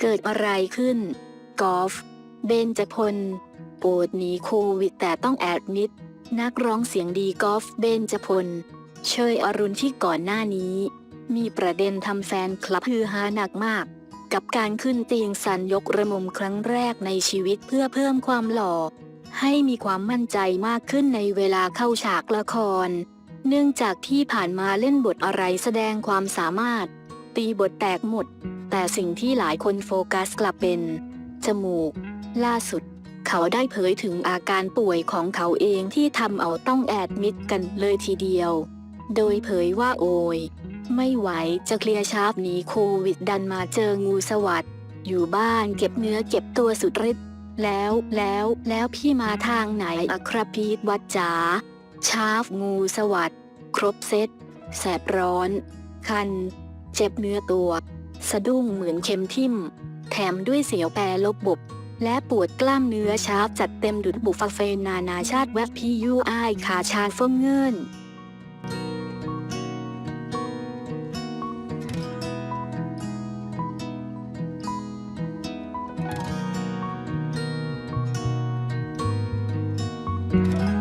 เกิดอะไรขึ้น กอล์ฟ เบนจพลปวดหนีโควิดแต่ต้องแอดมิด นักร้องเสียงดีกอล์ฟ เบนจพล เชยอรุณที่ก่อนหน้านี้ มีประเด็นทำแฟนคลับฮือฮาหนักมาก กับการขึ้นเตียงสันยกระมุมครั้งแรกในชีวิตเพื่อเพิ่มความหล่อ ให้มีความมั่นใจมากขึ้นในเวลาเข้าฉากละคร เนื่องจากที่ผ่านมาเล่นบทอะไรแสดงความสามารถ ตีบทแตกหมด แต่สิ่งที่หลายคนโฟกัสกลับเป็น จมูก ล่าสุด เขาได้เผยถึงอาการป่วยของเขาเองที่ทำเอาต้องแอดมิดกันเลยทีเดียว โดยเผยว่าโอย ไม่ไหวจะเคลียร์ชาร์ปหนีโควิดดันมาเจองูสวัสดอยู่บ้านเก็บเนื้อเก็บตัวสุดฤทธิ์แล้วแล้วแล้วพี่มาทางไหนอะครับพีทวัดจ๋าชาร์ฟงูสวัสดครบเซตแสบร้อน คัน เจ็บเนื้อตัวะดุ้งเหมือนเข็มทิ่ม แถมด้วยเสียวแปรลบบบ และปวดกล้ามเนื้อชาร์ปจัดเต็มดุดบุฟเฟนานาชาติแวบพียูไอขาชาฟิ่งเงินอืม